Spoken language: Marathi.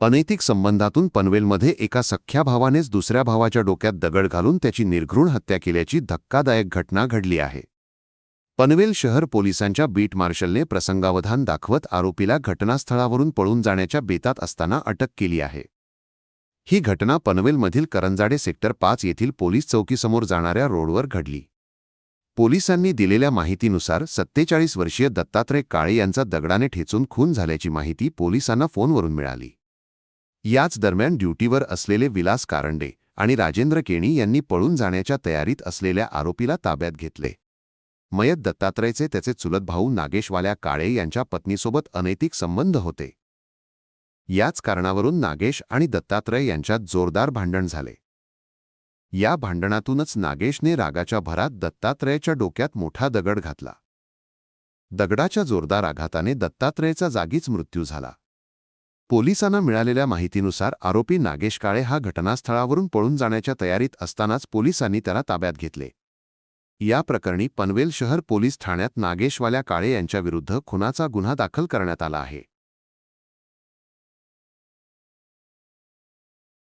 अनैतिक संबंधातून पनवेलमध्ये एका सख्ख्या भावानेच दुसऱ्या भावाच्या डोक्यात दगड घालून त्याची निर्घृण हत्या केल्याची धक्कादायक घटना घडली आहे. पनवेल शहर पोलिसांच्या बीट मार्शलने प्रसंगावधान दाखवत आरोपीला घटनास्थळावरून पळून जाण्याच्या बेतात असताना अटक केली आहे. ही घटना पनवेलमधील करंजाडे सेक्टर पाच येथील पोलीस चौकीसमोर जाणाऱ्या रोडवर घडली. पोलिसांनी दिलेल्या माहितीनुसार सत्तेचाळीस वर्षीय दत्तात्रय काळे यांचा दगडाने ठेचून खून झाल्याची माहिती पोलिसांना फोनवरून मिळाली. याच दरम्यान ड्युटीवर असलेले विलास कारंडे आणि राजेंद्र केणी यांनी पळून जाण्याच्या तयारीत असलेल्या आरोपीला ताब्यात घेतले. मयत दत्तात्रयचे त्याचे चुलत भाऊ नागेशवाल्या काळे यांच्या पत्नीसोबत अनैतिक संबंध होते. याच कारणावरून नागेश आणि दत्तात्रय यांच्यात जोरदार भांडण झाले. या भांडणातूनच नागेशने रागाच्या भरात दत्तात्रयाच्या डोक्यात मोठा दगड घातला. दगडाच्या जोरदार आघाताने दत्तात्रयचा जागीच मृत्यू झाला. पोलिसांना मिळालेल्या माहितीनुसार आरोपी नागेश काळे हा घटनास्थळावरून पळून जाण्याच्या तयारीत असतानाच पोलिसांनी त्याला ताब्यात घेतले. या प्रकरणी पनवेल शहर पोलीस ठाण्यात नागेशवाल्या काळे यांच्याविरुद्ध खुनाचा गुन्हा दाखल करण्यात आला आहे.